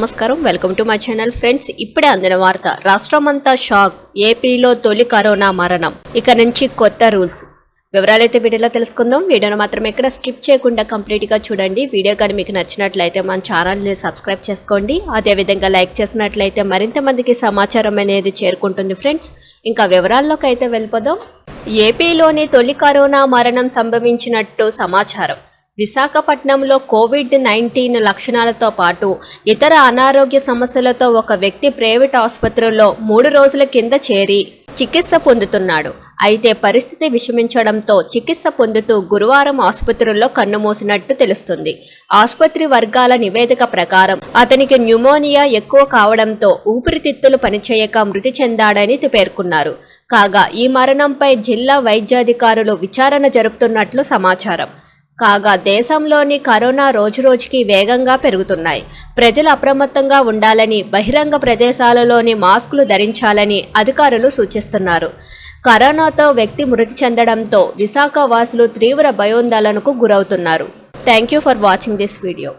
నమస్కారం welcome to my channel friends. ఇప్పుడే అందిన వార్త రాష్ట్రమంతా షాక్ ఏపీలో తొలి కరోనా మరణం. ఇక నుంచి కొత్త రూల్స్. వివరాలైతే వీడియోలో తెలుసుకుందాం. వీడియోను మాత్రం ఎక్కడ స్కిప్ చేయకుండా కంప్లీట్గా చూడండి. వీడియో కానీ మీకు నచ్చినట్లయితే మన ఛానల్ని సబ్స్క్రైబ్ చేసుకోండి. అదేవిధంగా లైక్ చేసినట్లయితే మరింత మందికి సమాచారం అనేది చేరుకుంటుంది ఫ్రెండ్స్. ఇంకా వివరాల్లోకి అయితే వెళ్ళిపోదాం. ఏపీలోని తొలి కరోనా మరణం సంభవించినట్టు సమాచారం. విశాఖపట్నంలో కోవిడ్ నైన్టీన్ లక్షణాలతో పాటు ఇతర అనారోగ్య సమస్యలతో ఒక వ్యక్తి ప్రైవేట్ ఆసుపత్రిలో మూడు రోజుల కింద చేరి చికిత్స పొందుతున్నాడు. అయితే పరిస్థితి విషమించడంతో చికిత్స పొందుతూ గురువారం ఆసుపత్రిలో కన్నుమూసినట్టు తెలుస్తుంది. ఆసుపత్రి వర్గాల నివేదిక ప్రకారం అతనికి న్యూమోనియా ఎక్కువ కావడంతో ఊపిరితిత్తులు పనిచేయక మృతి చెందాడని పేర్కొన్నారు. కాగా ఈ మరణంపై జిల్లా వైద్యాధికారులు విచారణ జరుపుతున్నట్లు సమాచారం. కాగా దేశంలోని కరోనా రోజురోజుకి వేగంగా పెరుగుతున్నాయి. ప్రజలు అప్రమత్తంగా ఉండాలని బహిరంగ ప్రదేశాలలోని మాస్కులు ధరించాలని అధికారులు సూచిస్తున్నారు. కరోనాతో వ్యక్తి మృతి చెందడంతో విశాఖ వాసులు తీవ్ర భయోందోళనకు గురవుతున్నారు. Thank you for watching this video.